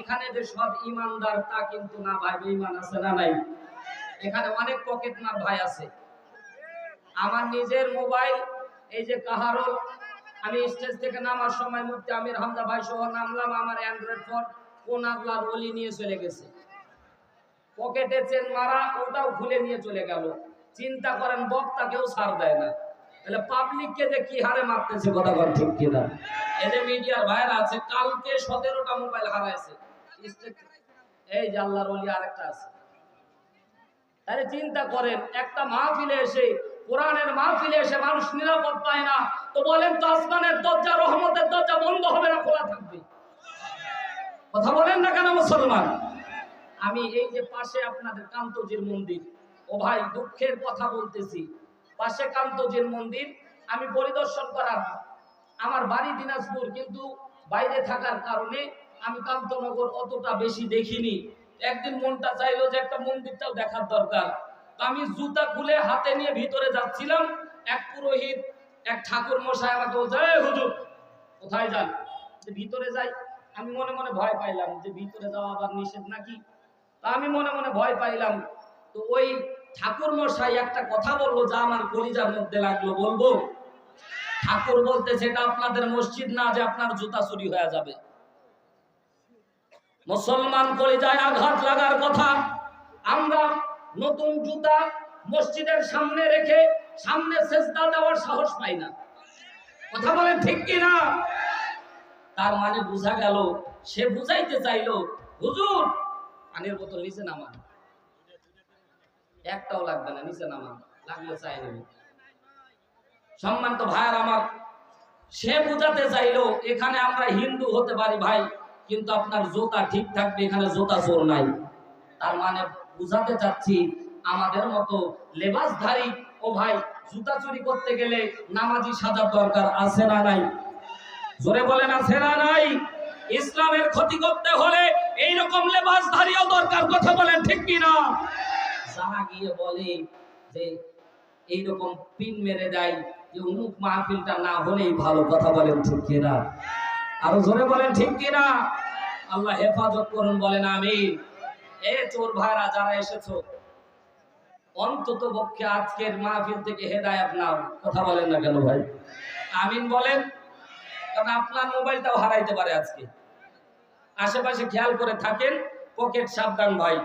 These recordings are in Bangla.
এখানে যে সব ইমানদার, তা কিন্তু না ভাই, বেঈমান আছে না নাই? এখানে অনেক পকেট মার ভাই আছে। আমার নিজের মোবাইল এই যে কাহারল, আমি স্টেজ থেকে নামার সময় মুক্তি আমির হামজা ভাই সহ নামলাম, আমার অ্যান্ড্রয়েড ফোন কোন আল্লাহর ওলি নিয়ে চলে গেছে। পকেটে চেন মারা, ওটাও খুলে নিয়ে চলে গেল। চিন্তা করেন বক্তা কেউ ছাড় দেয় না। তাহলে পাবলিককে যে কি হারে মারতেছে, কথা ঠিক কিনা? মিডিয়ার আছে, কালকে সতেরোটা মোবাইল হারাইছে। এই যে আল্লাহর আরেকটা আছে। তাহলে চিন্তা করেন, একটা মাহফিলে এসে, কোরআনের মাহফিলে এসে মানুষ নিরাপদ পায় না, তো বলেন তো আসমানের দরজা, রহমতের দরজা বন্ধ হবে না, খোলা থাকবে? কথা বলেন না কেন মুসলমান? আমি এই যে পাশে আপনাদের কান্তজির মন্দির, ও ভাই দুঃখের কথা বলতেছি। পাশে কান্তজির মন্দির, আমি পরিদর্শন করার আমার বাড়ি দিনাজপুর, কিন্তু বাইরে থাকার কারণে আমি কান্তনগর অতটা বেশি দেখিনি। একদিন মনটা চাইলো যে একটা মন্দিরটাও দেখার দরকার। আমি জুতা খুলে হাতে নিয়ে ভিতরে যাচ্ছিলাম। এক পুরোহিত, এক ঠাকুর মশাই আমাকে বলছে হুজুর, কোথায় যান? ভিতরে যাই। আমি মনে মনে ভয় পাইলাম যে ভিতরে যাওয়া আবার নিষেধ নাকি? তা আমি মনে মনে ভয় পাইলাম। তো ওই ঠাকুর মশাই একটা কথা বলল, যা আমার কলিজার মধ্যে লাগল। বলব ঠাকুর বলতে সেটা আপনাদের মসজিদ না যে আপনার জুতা চুরি হয়ে যাবে। মুসলমান কলিজায় আঘাত লাগার কথা আমরা নতুন জুতা মসজিদের সামনে রেখে সামনে সেজদা দেওয়ার সাহস পাই না। কথা বলেন ঠিক কি না তার মানে বোঝা গেল, সে বুঝাইতে চাইলো, হুজুর, পানির বোতল নিচে নামান। একটাও লাগবে না, নিচে নামান, লাগলে চাই নেব। সম্মান তো ভাইয়ার আমার, সে বুঝাতে চাইলো, এখানে আমরা হিন্দু হতে পারি ভাই, কিন্তু আপনার জোতা ঠিক থাকবে, এখানে জোতা চোর নাই। তার মানে বুঝাতে চাচ্ছি, আমাদের মতো লেবাসধারী, ও ভাই, জুতা চুরি করতে গেলে নামাজি সাজার দরকার আছে না নাই? জোরে বলেন, আছে না নাই? ইসলামের ক্ষতি করতে হলে এইরকম লেবাসধারীও দরকার, কথা বলেন ঠিক কি না যারা গিয়ে বলে যে এইরকম পিন মেরে দেয় যে উমুক মাহফিলটা না হলেই ভালো কথা বলেন ঠিক কিনা? আরও জোরে বলেন ঠিক কিনা? আল্লাহ হেফাজত করুন, বলেন আমি এ চোর ভাইরা, যারা এসেছ, অন্তত পক্ষে আজকের মাহফিল থেকে হেদায়াত নাও। কথা বলেন না কেন ভাই? আমিন বলেন, কারণ আপনার মোবাইলটাও হারাইতে পারে আজকে। আশেপাশে খেয়াল করে থাকেন, পকেট সাবধান ভাই।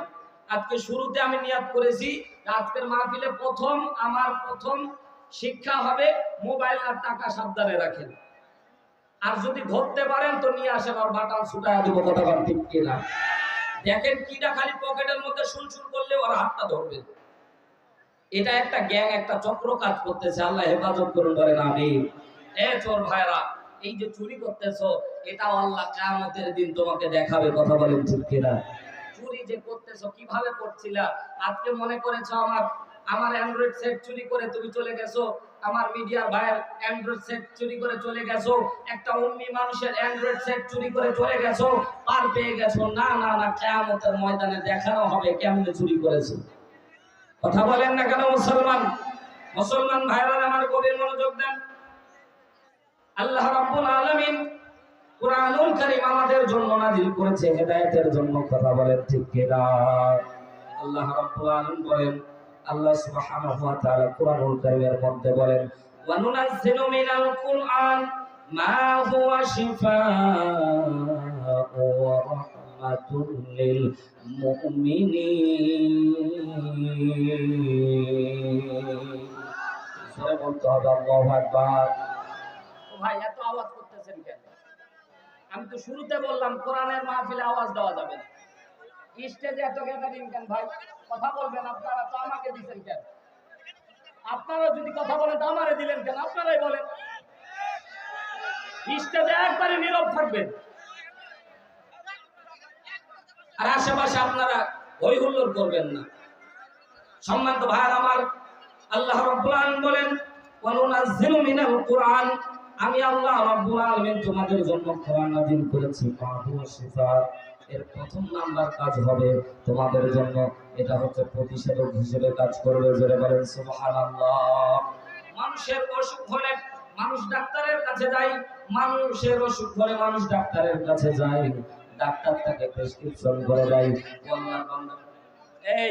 আজকে শুরুতে আমি নিয়াত করেছি আজকের মাহফিলে প্রথম, আমার প্রথম শিক্ষা হবে মোবাইল আর টাকা সাবধানে রাখেন। আর যদি ধরতে পারেন তো নিয়ে আসেন আর বাটান ছুটায় দিব, কথা কিনা? দেখেন কিটা খালি পকেটের মধ্যে সুলসুল করলে ওর হাতটা ধরবে। এটা একটা গ্যাং, একটা চক্র কাজ করতেছে, আল্লাহ হেফাজত করুন, বলেন আমি এ চোর ভাইরা, এই যে চুরি করতেছো, এটাও আল্লাহ কিয়ামতের দিন তোমাকে দেখাবে, কথা বলেন ঠিক কিনা? যে করতেছো, কীভাবে করছিলা? আজকে মনে করেছ আমার আমার অ্যান্ড্রয়েড সেট চুরি করে তুমি চলে গেছো, আমার মিডিয়ার ভাইয়ের অ্যান্ড্রয়েড সেট চুরি করে চলে গেছো, একটা উম্মি মানুষের অ্যান্ড্রয়েড সেট চুরি করে চলে গেছো, পার পেয়ে গেছো। না না না, কিয়ামতের ময়দানে দেখানো হবে কেমনে চুরি করেছ। কথা বলেন না কেন মুসলমান? মুসলমান ভাইরা আমার গভীর মনোযোগ দেন। আল্লাহ রাব্বুল আলামিন কুরআনুল কারীম আমাদের জন্য নাযিল করেছে, হেদায়েতের জন্য কথা বলেন ঠিক কিনা? আল্লাহ রাব্বুল আলামিন বলেন, আল্লাহ সুবহানাহু ওয়া তাআলা কুরআনুল কারীমের মধ্যে বলেন ওয়া নুনাজ্জিলু মিনাল কুরআন মা হুয়া শিফাa'u ওয়া রাহমাতুল লিল মুমিনিন। সরে বলতে হবে, আল্লাহু আকবার ভাই এত আওয়াজ করতেছেন কেন আমি তো শুরুতে বললাম, কোরআনের মাহফিলে আওয়াজ দেওয়া যাবে না। স্টেজে এত গ্যাদারিং কেন ভাই? কথা বলবেন আপনারা, তো আমাকে দিচ্ছেন কেন? আপনারা যদি কথা বলেন, তো আমারে দিলেন কেন? আপনারাই বলেন। স্টেজে একবারে নীরব থাকবেন। আর আশেপাশে আপনারা হই হুল্লোড় করবেন না। সম্মানিত ভাইয়ার আমার আল্লাহ রাব্বুল আলামিন বলেন, ওয়া নুনাজ্জিলু মিনাল কুরআন আমি আল্লাহ রাব্বুল আলামিন তোমাদের জন্য কোরআন নাযিল করেছি। মাহু শিফা। এর প্রথম নাম্বার কাজ হবে তোমাদের জন্য। এটা হচ্ছে প্রতিষেধক হিসেবে কাজ করবে, জোরে বলেন সুবহানাল্লাহ। মানুষের অসুখ হলে মানুষ ডাক্তারের কাছে যায়, মানুষের অসুখ হলে মানুষ ডাক্তারের কাছে যায়। ডাক্তার তাকে প্রেসক্রিপশন করে দেয়। এই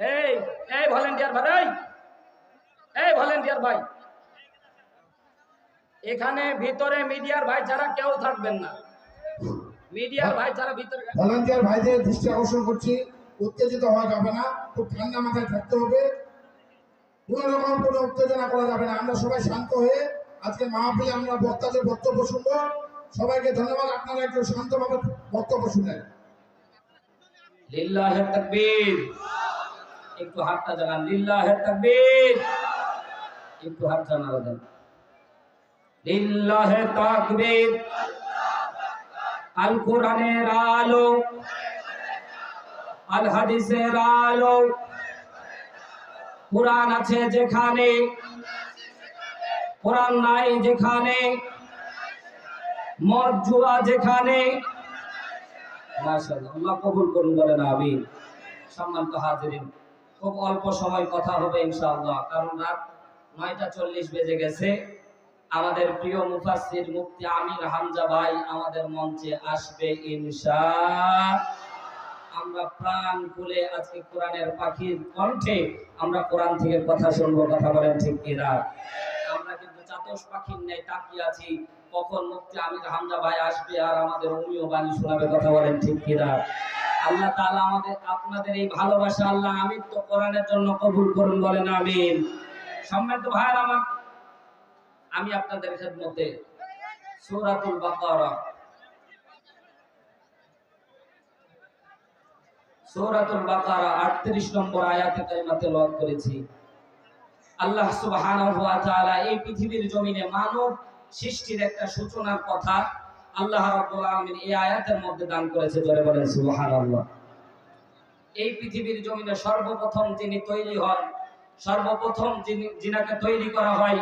এই এই ভলেন্টিয়ার ভাই এই ভলেন্টিয়ার ভাই। এখানে ভিতরে মিডিয়ার ভাই ছাড়া কেউ থাকবেন না। মিডিয়ার ভাই ছাড়া ভিতরে ভলান্টিয়ার ভাইদের দৃষ্টি আকর্ষণ করছি। উত্তেজিত হওয়া যাবে না। খুব ঠান্ডা মাথায় থাকতে হবে। কোনো রকম কোনো উত্তেজনা করা যাবে না। আমরা সবাই শান্ত হয়ে আজকে মাহফিলে আমরা বক্তাদের বক্তব্য শুনব। সবাইকে ধন্যবাদ। আপনারা একটু শান্তভাবে বক্তব্য শুনেন। লিল্লাহে তাকবীর। একটু হাতটা জানান লিল্লাহে তাকবীর। একটু হাত জানালা দেন। লিল্লাহে তাকবীর। আল কোরআনের আলো। আল হাদিসের আলো। কোরআন আছে যেখানে। কোরআন নাই যেখানে। মদ, জুয়া যেখানে। মাশাআল্লাহ, আল্লাহ কবুল করুন, বলেন আমিন। সম্মানিত হাজিরিন খুব অল্প সময় কথা হবে ইনশাআল্লাহ। কারণ রাত নয়টা চল্লিশ বেজে গেছে। আমাদের প্রিয় মুফাসসির মুফতি আমির হামজা ভাই আমাদের মঞ্চে আসবে ইনশা আমরা প্রাণ খুলে আজকে কোরআনের পাখির কণ্ঠে আমরা কোরআন থেকে কথা শুনব, কথা বলেন ঠিক কিনা? আমরা কিন্তু চাতস পাখির নেই তাকিয়ে আছি। কখন মুক্তি আমির হামজা ভাই আসবে আর আমাদের অমীয় বাণী শোনাবে, কথা বলেন ঠিক কিনা? আল্লাহ তাআলা আমাদের, আপনাদের এই ভালোবাসা আল্লাহ আমিন তো কোরআনের জন্য কবুল করুন বলেন আমিন। সম্মানিত ভাইয়ের আমার, আমি আপনাদের খেদমতে সূরাতুল বাকারা। সূরাতুল বাকারা 38 নম্বর আয়াতে কারিমা তেলাওয়াত করেছি। আল্লাহ সুবহানাহু ওয়া তাআলা এই পৃথিবীর জমিনে মানব সৃষ্টির একটা সূচনার কথা আল্লাহ রাব্বুল আলামিন এই আয়াতের মধ্যে দান করেছে, জোরে বলেন, সুবহানাল্লাহ। এই পৃথিবীর জমিনে সর্বপ্রথম যিনি তৈরি হন, সর্বপ্রথম যিনি, যিনাকে তৈরি করা হয়,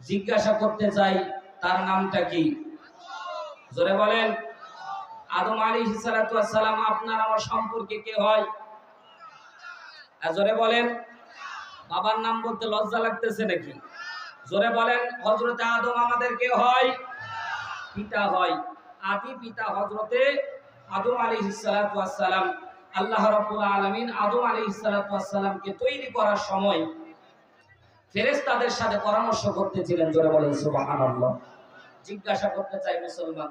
জিজ্ঞাসা করতে চাই, তার নামটা কি? জোরে বলেন, আদম আলী সালাম, আপনার আমার সম্পর্কে কে হয়? জোরে বলেন, বাবার নাম বলতে লজ্জা লাগতেছে নাকি? জোরে বলেন হজরতে আদম আমাদের কে হয়? পিতা হয়। আদি পিতা হজরতে আদম আলী সালাম। আল্লাহ রাব্বুল আলামিন আদম আলী সালামকে তৈরি করার সময় ফেরেশতাদের সাথে পরামর্শ করতেছিলেন, জোরে বলেন, সুবহানাল্লাহ। জিজ্ঞাসা করতে চাই মুসলমান,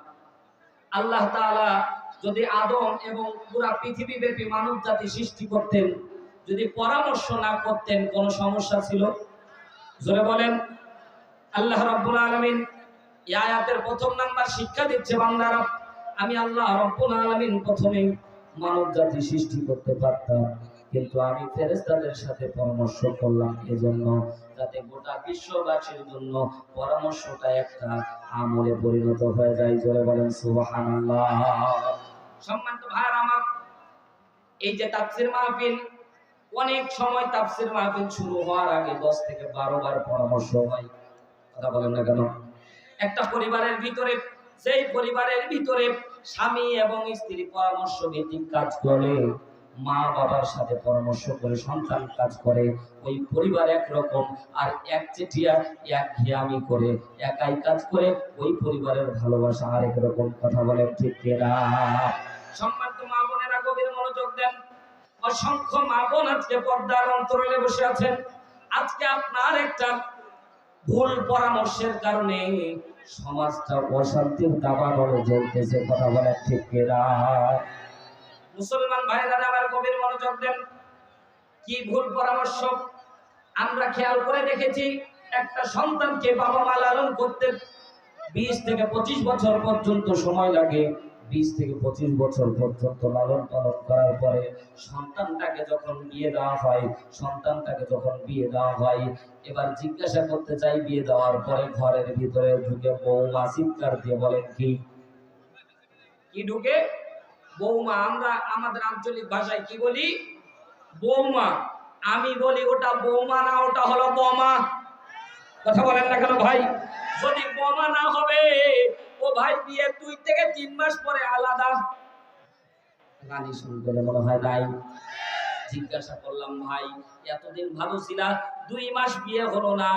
আল্লাহ তাআলা যদি আদম এবং পুরা পৃথিবী ব্যাপী মানব জাতি সৃষ্টি করতেন, যদি পরামর্শ না করতেন, কোন সমস্যা ছিল? জোরে বলেন, আল্লাহ রাব্বুল আলামিন এই আয়াতের প্রথম নাম্বার শিক্ষা দিচ্ছে বান্দারা, আমি আল্লাহ রাব্বুল আলামিন প্রথমে মানব জাতি সৃষ্টি করতে পারতাম, কিন্তু আমি ফেরেশতাদের সাথে পরামর্শ করলাম এজন্য, যাতে গোটা বিশ্ববাসীর জন্য পরামর্শটা একটা আমলে পরিণত হয়ে যায়। জোরে বলেন, সুবহানাল্লাহ। সম্মানিত ভাইরা আমার, এই যে তাফসীর মাহফিল, অনেক সময় তাফসীর মাহফিল শুরু হওয়ার আগে 10 থেকে 12 বার পরামর্শ হয়। কথা বলেন না কেন? একটা পরিবারের ভিতরে সেই পরিবারের ভিতরে স্বামী এবং স্ত্রী পরামর্শ ভিত্তিক কাজ করে, মা বাবার সাথে পরামর্শ করে, সন্তান কাজ করে, ওই পরিবার একরকম, আর এক চেটিয়া, এক ঘিয়ামি করে, একাই কাজ করে, ওই পরিবারের ভালোবাসা আরেক রকম কথা বলে, ঠিক সম্মানিত মা বোনেরা, গভীর মনোযোগ দেন। অসংখ্য মা বোন আজকে পর্দার অন্তরালে বসে আছেন। আজকে আপনার একটা ভুল পরামর্শের কারণে সমাজটা অশান্তির দাবানলে জ্বলতেছে, কথা বলে ঠিক কিনা? মুসলমান ভাইরা আবার গভীর মনোযোগ দেন। কি ভুল পরামর্শ? আমরা খেয়াল করে দেখেছি, একটা সন্তানকে বাবা মা লালন করতে বিশ থেকে পঁচিশ বছর পর্যন্ত সময় লাগে। বিশ থেকে পঁচিশ বছর পর্যন্ত লালন পালন করার পরে সন্তানটাকে যখন বিয়ে দেওয়া হয়, সন্তানটাকে যখন বিয়ে দেওয়া হয়, এবার জিজ্ঞাসা করতে চাই বিয়ে দেওয়ার পরে ঘরের ভিতরে ঢুকে বৌমা চিৎকার দিয়ে বলেন, কি? কি ঢুকে? বৌমা, আমরা আমাদের আঞ্চলিক ভাষায় কি বলি? বৌমা। আমি বলি ওটা বৌমা না, ওটা হলো বোমা। কথা বলেন না কেন ভাই? যদি বোমা না হবে ও ভাই, বিয়ে দুই থেকে তিন মাস পরে আলাদা। গানি শুনতে মনে হয় নাই। জিজ্ঞাসা করলাম, ভাই, এতদিন ভালো ছিলা দুই মাস বিয়ে হলো না,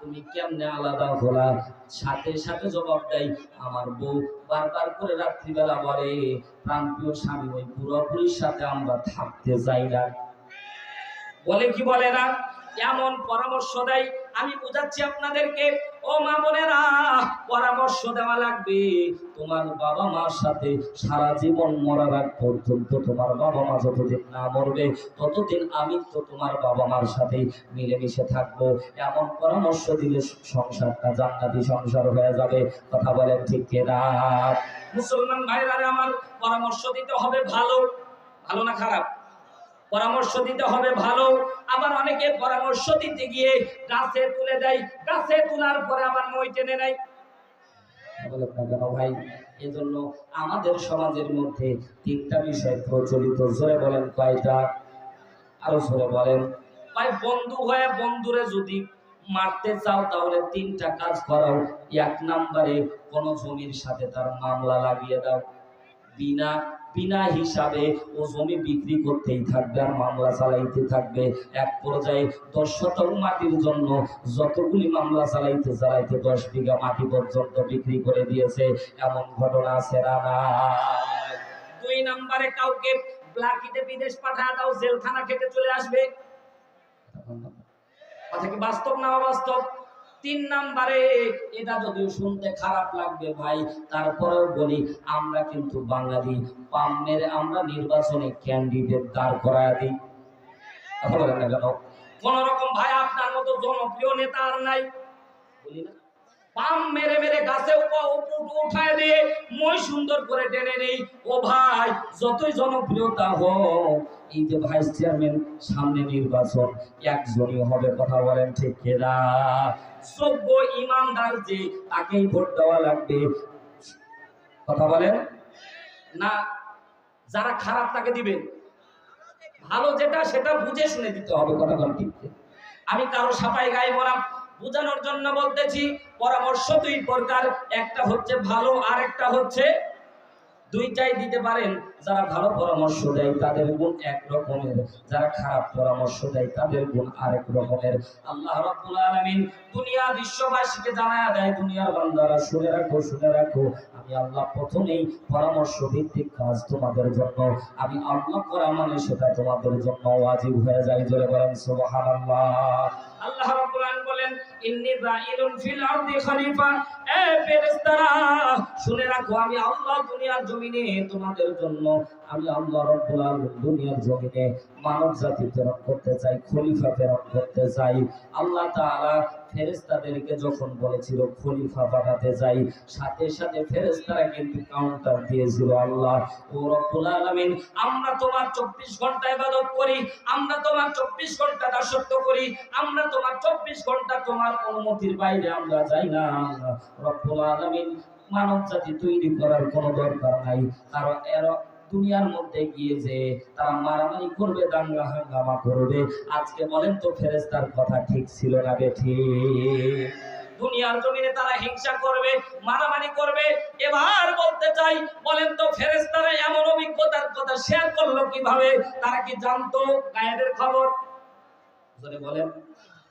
তুমি কেমনে আলাদা হলা? সাথে সাথে জবাব দেয়, আমার বউ বারবার করে রাত্রিবেলা বলে প্রাণপ্রিয় স্বামী, ওই পুরোপুরির সাথে আমরা থাকতে চাই না। বলে কি বলে না? এমন পরামর্শ দেয়। আমি বুঝাচ্ছি আপনাদেরকে ও মা বোনেরা, পরামর্শ দেওয়া লাগবে। তোমার বাবা মার সাথে সারা জীবন মরার আগ পর্যন্ত তোমার বাবা মা যতদিন না মরবে, ততদিন আমি তো তোমার বাবা মার সাথে মিলেমিশে থাকব। এমন পরামর্শ দিলে সংসারটা জান্নাতি সংসার হয়ে যাবে। কথা বলেন ঠিক কিনা? মুসলমান ভাইরা আমার পরামর্শ দিতে হবে ভালো ভালো না খারাপ? পরামর্শ দিতে হবে ভালো। আবার অনেকে পরামর্শ দিতে গিয়ে গাছে তুলে দেয়। গাছে তোলার পরে আবার মই টেনে নেয়। ভাই, এজন্য আমাদের সমাজের মধ্যে তিনটা বিষয় প্রচলিত। জোরে বলেন কয়টা? আরও জোরে বলেন। ভাই, বন্ধু হয়ে বন্ধুরে যদি মারতে চাও তাহলে তিনটা কাজ করাও। এক নম্বরে কোন জমির সাথে তার মামলা লাগিয়ে দাও। বিনা বিনা হিসাবে ও জমি বিক্রি করতেই থাকবে আর মামলা চালাইতে থাকবে। এক পর্যায়ে দশ শতক মাটির জন্য যতগুলি মামলা চালাইতে চালাইতে দশ বিঘা মাটি পর্যন্ত বিক্রি করে দিয়েছে। এমন ঘটনা আছে রানা দুই নম্বরে কাউকে ব্লাকিতে বিদেশ পাঠায় দাও, জেলখানা খেতে চলে আসবে। কথা কি বাস্তব না অবাস্তব? তিন নাম্বারে। এটা যদিও শুনতে খারাপ লাগবে ভাই, তারপরেও বলি, আমরা কিন্তু বাঙালি, পাম মেরে আমরা নির্বাচনে ক্যান্ডিডেট দাঁড় করায় দিই। কেন? রকম ভাই আপনার মতো জনপ্রিয় নেতা আর নাই। বলি না। সামনে নির্বাচন, একজনই হবে, কথা বলেন ঠিক কেনা? সভ্য ইমানদার যে, তাকেই ভোট দেওয়া লাগবে। কথা বলেন? না, যারা খারাপ তাকে দিবেন। ভালো যেটা, সেটা বুঝে শুনে দিতে হবে, কথা আমি কারও সাপাই গায়ে বলাম বোঝানোর জন্য বলতেছি, পরামর্শ দুই প্রকার একটা হচ্ছে ভালো আর একটা হচ্ছে দুইটাই দিতে পারেন, যারা ভালো পরামর্শ দেয় তাদের গুণ এক রকমের, যারা খারাপ পরামর্শ দেয় তাদের গুণ আরেক রকমের। আল্লাহ রাব্বুল আলামিন দুনিয়া বিশ্ববাসীকে জানায়া দেয়, দুনিয়ার বান্দারা শুনে রাখো শুনে রাখো। আমি আল্লাহ প্রথমেই পরামর্শ ভিত্তিক কাজ তোমাদের জন্য, আমি আল্লাহ করা মানে সেটা তোমাদের জন্য ওয়াজিব হয়ে যায়, জোরে বলেন সুবহানাল্লাহ। আল্লাহ রাব্বুল আলামিন বলেন, ইন্নী জাইলুন ফিল আরদি খলিফা শুনে রাখো, আমি আল্লাহ দুনিয়ার জমিনে তোমাদের জন্য, আমি আল্লাহ রাব্বুল দুনিয়ার জমিনে মানব জাতি প্রেরণ করতে চাই, খলিফা প্রেরণ করতে চাই। আল্লাহ তাআলা ফেরেশতাদেরকে যখন বলেছিল খলিফা বানাতে যাই, সাথে সাথে ফেরেশতারা কিন্তু কাউন্টার দিয়েছিল আল্লাহ, ও রব্বুল আলামিন, আমরা তোমার 24 ঘণ্টা ইবাদত করি, আমরা তোমার 24 ঘণ্টা দাসত্ব করি, আমরা তোমার 24 ঘণ্টা তোমার অনুমতির বাইরে আমরা যাই না। রব্বুল আলামিন মানব জাতি তৈরি করার কোনো দরকার নাই। কারণ এর দুনিয়ার মধ্যে গিয়ে যে তারা মারামারি করবে, দাঙ্গা হাঙ্গামা করবে। আজকে বলেন তো ফেরেস্তার কথা ঠিক ছিল না বেঠি দুনিয়ার জমিনে তারা হিংসা করবে, মারামারি করবে। এবার বলতে চাই, বলেন তো ফেরেস্তারা এমন অভিজ্ঞতার কথা শেয়ার করল কীভাবে? তারা কি জানতো? গায়েদের খবর? বলেন।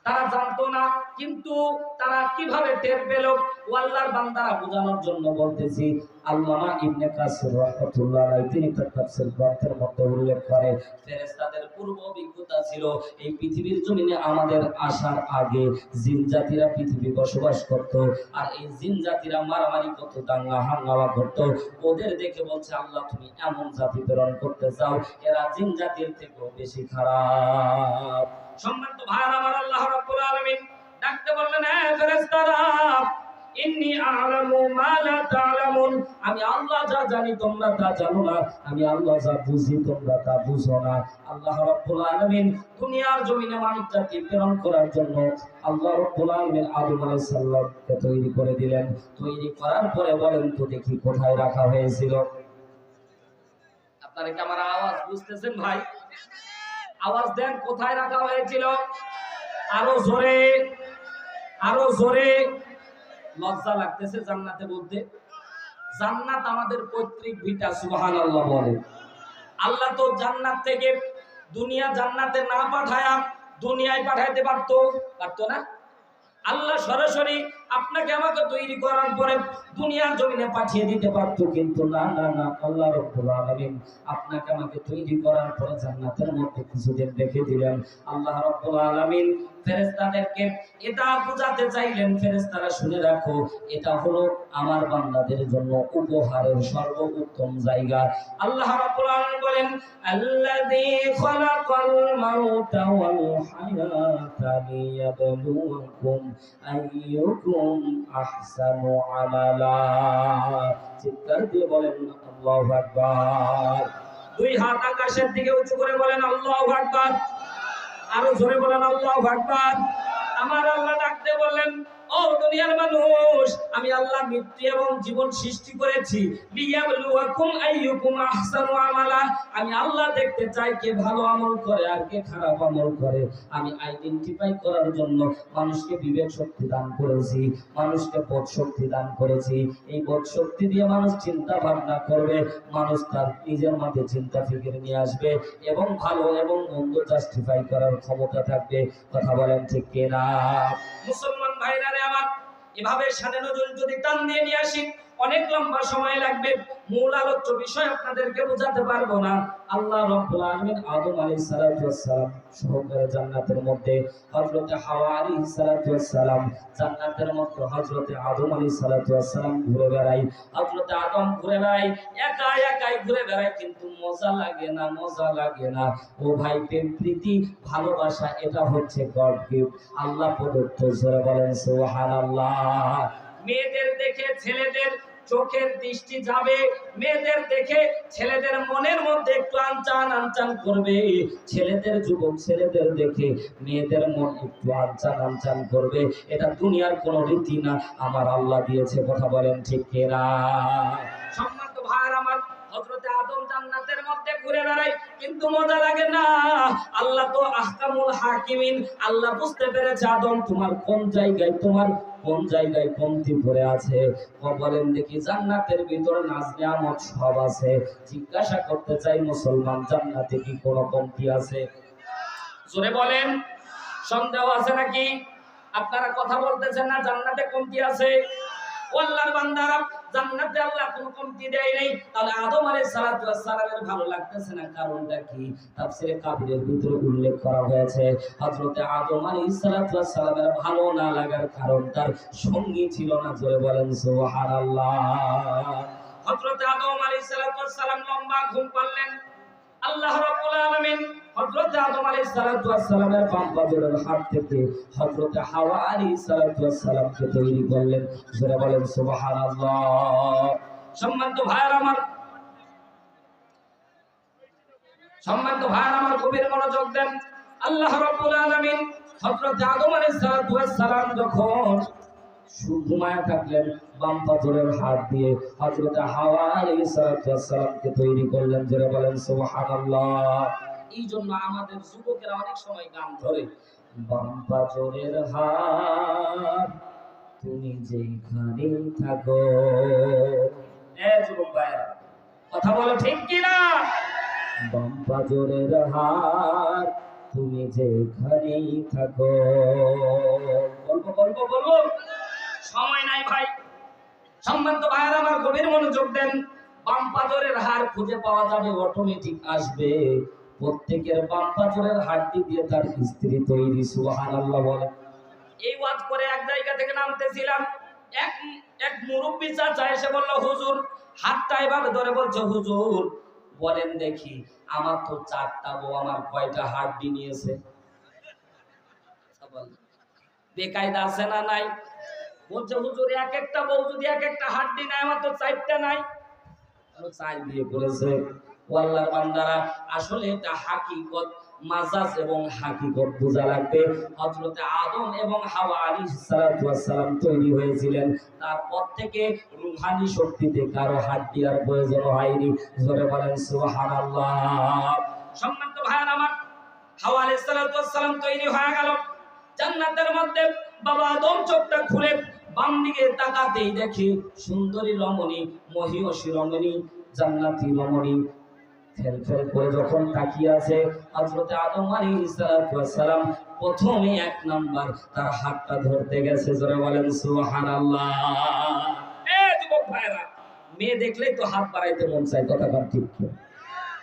তারা জানতো না, কিন্তু তারা কীভাবে টের পেল? ও আল্লাহর বান্দারা বোঝানোর জন্য বলতেছি, আল্লামা ইবনে কাসির রাহমাতুল্লাহ আলাইহি, তিনি তার তাফসীর গ্রন্থের মধ্যে উল্লেখ করে, ফেরেশতাদের পূর্ব অভিজ্ঞতা ছিল, এই পৃথিবীর জমিনে আমাদের আসার আগে জিন জাতিরা পৃথিবী বসবাস করত, আর এই জিন জাতিরা মারামারি করত, দাঙ্গা, হাঙ্গামা করত। ওদের দেখে বলছে, আল্লাহ তুমি এমন জাতি প্রেরণ করতে চাও, এরা জিন জাতির থেকেও বেশি খারাপ। সম্মানিত ভাইয়ার, আমার আল্লাহ রাব্বুল আলামিন ডাকতে বললেন, হে ফেরেশতারা, ইন্নী আ'লামু মা লা তা'লামুন। আমি আল্লাহ যা জানি, তোমরা তা জানো না। আমি আল্লাহ যা বুঝি, তোমরা তা বুঝো না। আল্লাহ রাব্বুল আলামিন দুনিয়ার জমিনে প্রেরণ করার জন্য আল্লাহ রাব্বুল আলামিন আদম আলাইহিস তৈরি করে দিলেন। তৈরি করার পরে বলেন তো দেখি কোথায় রাখা হয়েছিল। আপনারা কি আমার আওয়াজ বুঝতেছেন ভাই? আওয়াজ দেন, কোথায় রাখা হয়েছিল? আরও জোরে আরও জোরে। লজ্জা লাগতেছে জান্নাতে বলতে। জান্নাত আমাদের পৈতৃক ভিটা, সুবহানাল্লাহ বলে। আল্লাহ তো জান্নাত থেকে দুনিয়া জান্নাতে না পাঠায়া দুনিয়ায় পাঠাইতে পারতো পারতো না। আল্লাহ সরাসরি আপনাকে আমাকে তৈরি করার পরে দুনিয়ার জমিনে পাঠিয়ে দিতে পারতো কিন্তু না না না, আল্লাহ রব্বুল আলামিন আপনাকে আমাকে তৈরি করার পরে জান্নাতের মধ্যে কিছুদিন রেখে দিলেন। আল্লাহ রব্বুল আলামিন ফেরেশতাদেরকে এটা বোঝাতে চাইলেন, ফেরেশতারা শুনে রাখো, এটা হলো আমার বান্দাদের জন্য উপহারের সর্বোত্তম জায়গা। আল্লাহ রাব্বুল আলামিন বলেন, আল্লাযী খালাকাল মাউতা ওয়াল হায়াতা লিয়াবলুয়াকুম আইয়ুকুম আহসানু চিৎকার দিয়ে বলেন, আল্লাহু আকবার। দুই হাত আকাশের দিকে উঁচু করে বলেন, আল্লাহু আকবার। আরও জোরে বলেন, আল্লাহু আকবার। আমার আল্লাহ ডাকতে বললেন আমি আল্লাহ দেখতে চাই কে ভালো আমল করে আর কে খারাপ আমল করে। আমি আইডেন্টিফাই করার জন্য মানুষকে বিবেক শক্তি দান করেছি, মানুষকে বোধ শক্তি দান করেছি। এই বোধ শক্তি দিয়ে মানুষ চিন্তা ভাবনা করবে, মানুষ তার নিজের মাঝে চিন্তা ফিকির নিয়ে আসবে এবং ভালো এবং মন্দ জাস্টিফাই করার ক্ষমতা থাকবে। কথা বলেন ঠিক কিনা? মুসলমান ভাইরা আমার এভাবে সাড়ে নজর যদি টান দিয়ে নিয়ে আসি অনেক লম্বা সময় লাগবে। মূল আলোচ্য বিষয় আপনাদেরকে বোঝাতে পারব না। আল্লাহ রাব্বুল আলামিন আদম আলাইহিস সালাম সহকারে জান্নাতের মধ্যে হযরতে হাওয়া আলাইহিস সালাতু জান্নাতের মধ্যে হযরতে আদম আলাইহিস সালাতু ঘুরে হযরতে আদম ঘুরে একা একাই ঘুরে বেড়াই কিন্তু মজা লাগে না, মজা লাগে না। ও ভাই, প্রেম, প্রীতি, ভালোবাসা, এটা হচ্ছে গড গিফট। আল্লাহ প্রদত্ত, জোরে বলেন সুবহানাল্লাহ। মেয়েদের দেখে ছেলেদের চোখের দৃষ্টি যাবে, মেয়েদের দেখে ছেলেদের মনের মধ্যে একটু আনচান আনচান করবে। ছেলেদের যুবক ছেলেদের দেখে মেয়েদের মন একটু আনচান আনচান করবে। এটা দুনিয়ার কোনো রীতি না, আমার আল্লাহ দিয়েছে, কথা বলেন ঠিক কিনা? সম্মানিত ভাইয়ের, আমার হযরতে আদম জান্নাতের মধ্যে ঘুরে বেড়াই কিন্তু মজা লাগে না। আল্লাহ তো আহকামুল হাকিমিন, আল্লাহ বুঝতে পেরেছে, আদম তোমার কোন জায়গায় তোমার কোন জায়গায় কমতি পড়ে আছে? বলেন দেখি জান্নাতের ভিতরে নাজ আমার সব আছে। জিজ্ঞাসা করতে চাই, মুসলমান জান্নাতে কি কোনো কমতি আছে? জোরে বলেন, সন্দেহ আছে নাকি? আপনারা কথা বলতেছেন না, জান্নাতে কমতি আছে? আল্লাহর বান্দারা জান্নাতে আল্লাহ কোনো কমতি দেয় নাই, তাহলে আদম আলাইহিস সালাতু ওয়াস সালামের ভালো লাগতেছে না, কারণটা কি? তাফসীরে কাবিরের ভিতরে উল্লেখ করা হয়েছে, হযরত আদম আলাইহিস সালাতু ওয়াস সালামের ভালো না লাগার কারণ তার সঙ্গী ছিল না, জোরে বলেন সুবহানাল্লাহ। হযরত আদম আলাইহিস সালাতু ওয়াস সালাম লম্বা ঘুম পারলেন আল্লাহ রাব্বুল আলামিন হযরত আদম আলাইহিস সালাতু ওয়াস সালামের বাম হাত থেকে হযরত হাওয়া আলাইহিস সালাতু ওয়াস সালামকে তৈরি করলেন। জোরে বলেন, সুবহানাল্লাহ। সম্মানিত ভাইয়ের আমার, সম্মানিত ভাইয়ের আমার গভীর মনোযোগ দেন। আল্লাহ রাব্বুল আলামিন হযরত আদম আলাইহিস সালাতু ওয়াস সালাম যখন ঘুমায় থাকলেন, বাম পাথরের হাত দিয়ে হযরত হাওয়া ওয়াস সালামকে তৈরি করলেন, জোরে বলেন, সুবহানাল্লাহ। এই জন্য আমাদের যুবকেরা অনেক সময় গান ধরে, বাম পাথরের হাত, তুমি যেখানে থাকো। এ যুবক কথা বলো ঠিক কি না বাম পাথরের হাত, তুমি যেখানেই থাকো। বলব বলব বলব। সময় নাই ভাই। সম্মানিত ভাইয়ের, আমার গভীর মনোযোগ দেন। বাম পাথরের খুঁজে পাওয়া যাবে অটোমেটিক আসবে। প্রত্যেকের বাম পাথরের হাড়টি দিয়ে তার স্ত্রী তৈরি সুহান আল্লাহ বলে। এই ওয়াজ করে এক জায়গা থেকে নামতেছিলাম। এক এক মুরব্বী চাচা এসে বলল, হুজুর, হাতটা এভাবে ধরে বলছে, হুজুর, বলেন দেখি, আমার তো চারটা বউ, আমার কয়টা হাড্ডি নিয়েছে? বেকায়দা আছে না নাই? এবং হাকিকত আদম এবং হাওয়া হয়েছিলেন। তারপর থেকে রুহানি শক্তিতে কারও হাড্ডি আর প্রয়োজন হয়নি। জোরে বলেন, সুবহানাল্লাহ। সম্মানিত ভাইয়ের আমার, হাওয়া আলাইহিস সালাম তৈরি হয়ে গেল। জান্নাতের মধ্যে বাবা আদম চোখটা খুলে বাম দিকে তাকাতেই দেখি সুন্দরী রমণী মহিয়সী রমণী, জান্নাতি রমণী। ফেল ফেল করে যখন তাকিয়ে আছে হযরতে আদম আলাইহিস সালাম, প্রথমে এক নাম্বার তার হাতটা ধরতে গেছে, জোরে বলেন যুবক ভাইরা, মেয়ে দেখলেই তো হাত বাড়াইতে মন চায়, কথা ঠিক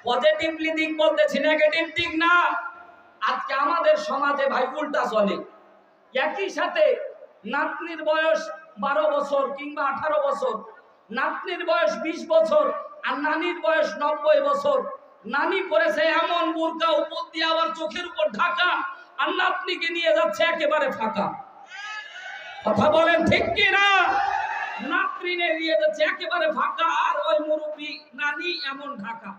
পজিটিভলি দিক বলতেছি নেগেটিভ দিক না। আজকে আমাদের সমাজে ভাই উল্টা চলে। একই সাথে নাতনির বয়স বারো বছর কিংবা আঠারো বছর। নাতনির বয়স বিশ বছর আর নানির বয়স নব্বই বছর। নানি পরেছে এমন বোরকা উপর দিয়ে আবার চোখের উপর ঢাকা আর নাতনিকে নিয়ে যাচ্ছে একেবারে ফাঁকা। কথা বলেন ঠিক কি না নাতরিনে নিয়ে যাচ্ছে একেবারে ফাঁকা আর ওই মুরব্বী নানি এমন ঢাকা।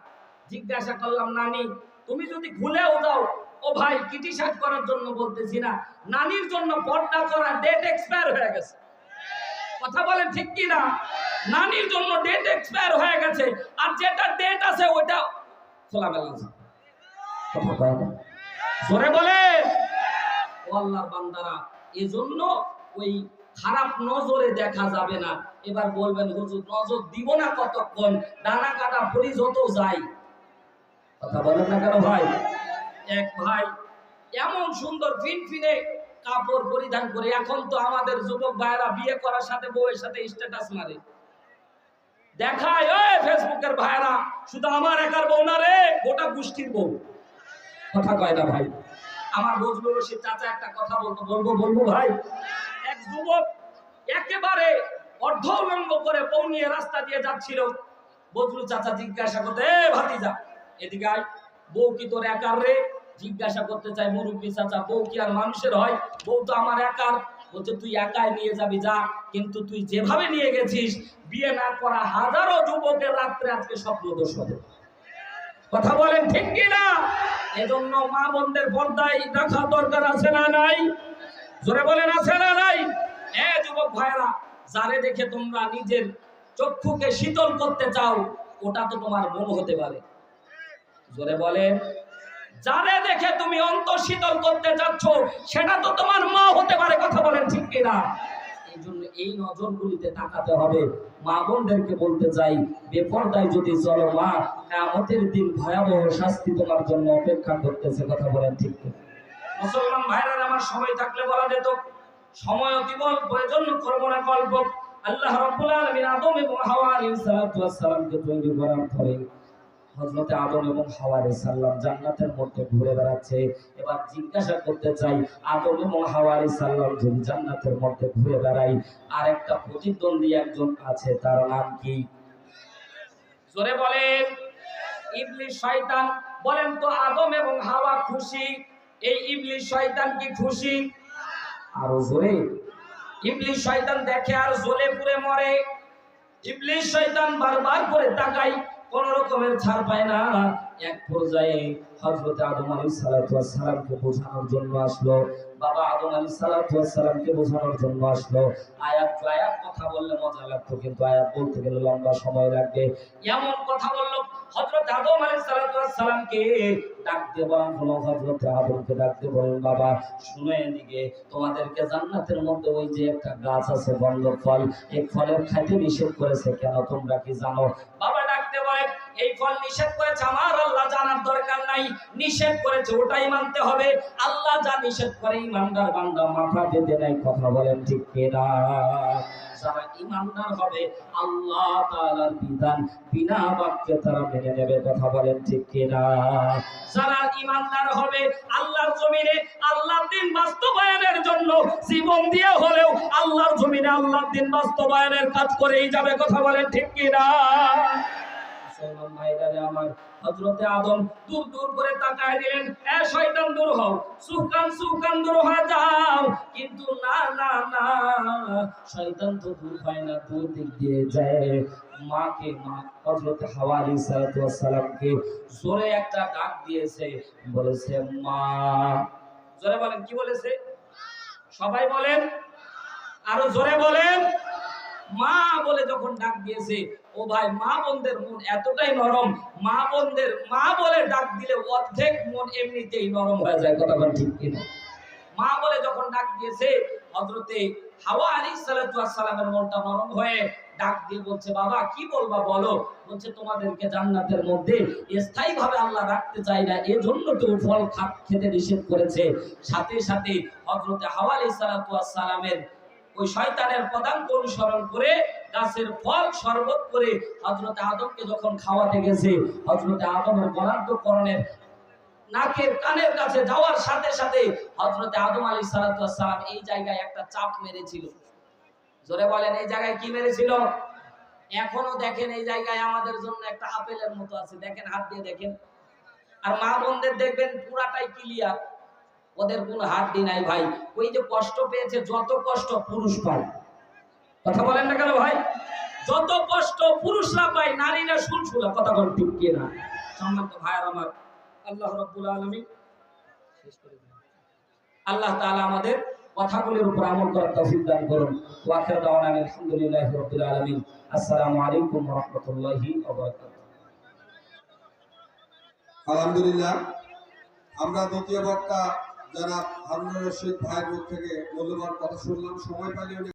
জিজ্ঞাসা করলাম, নানি, তুমি যদি ভুলেও যাও ও ভাই ক্রিটিসাইজ করার জন্য বলতেছি না। নানির জন্য পর্দা করা ডেট এক্সপায়ার হয়ে গেছে। কথা বলেন ঠিক কি না নানির জন্য ডেট এক্সপায়ার হয়ে গেছে। আর যেটা ডেট আছে ওটা কথা কয় না? জোরে বলে ও আল্লাহর বান্দারা, এজন্য ওই খারাপ নজরে দেখা যাবে না। এবার বলবেন, হুজুর, নজর দিব না কতক্ষণ? ডানা কাটা পরি যত যাই কথা বলেন না কেন ভাই? এক ভাই, এমন সুন্দর ফিনফিনে কাপড় পরিধান করে, এখন তো আমাদের যুবক ভাইরা বিয়ে করার সাথে বউয়ের সাথে স্ট্যাটাস মারে। দেখায় ওই ফেসবুকের ভাইরা শুধু আমার একার বউ না রে, গোটা গোষ্ঠীর বউ। কথা কয় না ভাই। আমার বজলুর রশিদ চাচা একটা কথা বলতো, বলব বলব ভাই। এক যুবক একেবারে অর্ধ উলঙ্গ করে বউ নিয়ে রাস্তা দিয়ে যাচ্ছিল। বজলু চাচা জিজ্ঞাসা করতে, এ ভাতিজা, এদিকে বউ কি তোর একার রে? জিজ্ঞাসা করতে চাই মুরব্বী চাচা, বউ কি আর মানুষের হয়? বউ তো আমার একার। বলছে, তুই একাই নিয়ে যাবি, যা। কিন্তু তুই যেভাবে নিয়ে গেছিস, বিয়ে না করা হাজারো যুবকের রাত্রে আজকে স্বপ্ন দোষ হবে। কথা বলেন ঠিক কি না? এজন্য মা বোনদের পর্দায় রাখা দরকার আছে না নাই? জোরে বলেন, আছে না নাই? এ যুবক ভাইরা যারে দেখে তোমরা নিজের চক্ষুকে শীতল করতে চাও, ওটা তো তোমার বোন হতে পারে। জোরে বলেন। যারে দেখে তুমি অন্ত শীতল করতে চাচ্ছ সেটা তো তোমার মা হতে পারে, কথা বলেন ঠিক কিনা? এই নজরগুলিতে তাকাতে হবে। মা বোনদেরকে বলতে যদি চলো মা দিন ভয়াবহ শাস্তি তোমার জন্য অপেক্ষা করতেছে, কথা বলেন ঠিক মুসলমান ভাইরা আমার সময় থাকলে বলা যেত, সময় অতিবল, প্রয়োজন করব না আল্লাহ রাব্বুল আলামিন আদম এবং হাওয়া ওয়াস সালামকে তৈরি করার পরে হযরতে আদম এবং হাওয়া সালাম জান্নাতের মধ্যে ঘুরে বেড়াচ্ছে। এবার জিজ্ঞাসা করতে চাই, আদম এবং হাওয়া সালাম যদি জান্নাতের মধ্যে ঘুরে বেড়াই আর একটা প্রতিদ্বন্দ্বী একজন আছে, তার নাম কি? জোরে বলেন। ইবলিস শয়তান। বলেন তো, আদম এবং হাওয়া খুশি? এই ইবলিস শয়তান কি খুশি? আরও জোরে। ইবলিস শয়তান দেখে আর জ্বলে পুড়ে মরে। ইবলিস শয়তান বারবার করে তাকাই কোন রকমের ছাড় পায় না। এক পর্যায়ে হযরত আদম আলাইহিস সালাতু ওয়াস সালামকে বোঝানোর জন্য আসলো। বাবা আদম আলাইহিস সালাতু ওয়াস সালামকে বোঝানোর জন্য আসলো। আয়াত আয়াত, কথা বললে মজা লাগতো, কিন্তু আয়াত বলতে গেলে লম্বা সময় লাগবে। এমন কথা বলল, হযরত আদম আলাইহিস সালাতু ওয়াস ডাক বলেন হলো হযরত আদমকে ডাক দিয়ে বলেন, বাবা, শুনে এদিকে, তোমাদেরকে জান্নাতের মধ্যে ওই যে একটা গাছ আছে বন্ধ ফল এই ফলের খাইতে নিষেধ করেছে, কেন তোমরা কি জানো? বাবা ফল নিষেধ করেছে, আমার আল্লাহ জানার দরকার নাই। নিষেধ করেছে, ওটাই মানতে হবে। আল্লাহ যা নিষেধ করে, ইমানদার বান্দা মাথা পেতে নেয়, কথা বলেন ঠিক কিনা? আল্লাহ আল্লাহর জমিনে দিন বাস্তবায়নের জন্য জীবন দিয়ে হলেও আল্লাহর দিন বাস্তবায়নের কাজ করেই যাবে, কথা বলেন ঠিক কিনা? আমার, হযরতে আদম দূর দূর করে তাকায় দিলেন, এ শয়তান দূর হও, সুকান সুকান দূর হয়ে যাও। কিন্তু না না না, শয়তান তো দূর হয় না, দূর দিক দিয়ে যায়। মাকে মা হাওয়া জোরে একটা ডাক দিয়েছে, বলেছে, মা। জোরে বলেন, কি বলেছে? সবাই বলেন, আরও জোরে বলেন। মা বলে যখন ডাক দিয়েছে, ও ভাই, মা বোনদের মন এতটাই নরম। মা বোনদের, মা বলে ডাক দিলে অর্ধেক মন এমনিতেই নরম হয়ে যায়। কথা ঠিক কিনা? মা বলে যখন ডাক দিয়েছে হজরতে হাওয়া আলী সালামের মনটা নরম হয়ে ডাক দিয়ে বলছে, বাবা, কি বলবা বলো? বলছে, তোমাদেরকে জান্নাতের মধ্যে স্থায়ীভাবে আল্লাহ রাখতে চাই না। এজন্য তো ফল খেতে নিষেধ করেছে। সাথে সাথে হজরতে হাওয়া আলী সালামের ওই শয়তানের পদাঙ্ক অনুসরণ করে গাছের ফল শরবত করে হজরতে আদমকে যখন খাওয়াতে গেছে হজরতে আদমের বরাদ্দকরণের নাকের কানের কাছে যাওয়ার সাথে সাথে হজরতে আদম আলী সালাম এই জায়গায় একটা চাপ মেরেছিল। জোরে বলেন, এই জায়গায় কি মেরেছিল? এখনও দেখেন এই জায়গায় আমাদের জন্য একটা আপেলের মতো আছে। দেখেন, হাত দিয়ে দেখেন। আর মা বোনদের দেখবেন পুরাটাই ক্লিয়ার ওদের কোনো হাড্ডি নাই ভাই। ওই যে কষ্ট পেয়েছে, যত কষ্ট পুরুষ পায়। কথা বলেন না কেন ভাই? যত কষ্ট পুরুষরা পায়, নারীরা শুনশুলা কথা বলেন কি না? সম্মানিত ভাইয়ার আমার আল্লাহ রাব্বুল আলামিন। আল্লাহ তাআলা আমাদের কথাগুলির উপর আমল করার তৌফিক দান করুন। ওয়া আখিরু দাওয়ানা আলহামদুলিল্লাহি রাব্বিল আলামিন। আসসালামু আলাইকুম ওয়া রাহমাতুল্লাহি ওয়া বারাকাতুহু। আলহামদুলিল্লাহ। আমরা দ্বিতীয় বক্তা যারা হারুন রশিদ ভাইয়ের মুখ থেকে মূল্যবান কথা শুনলাম সময় পাইলে উনি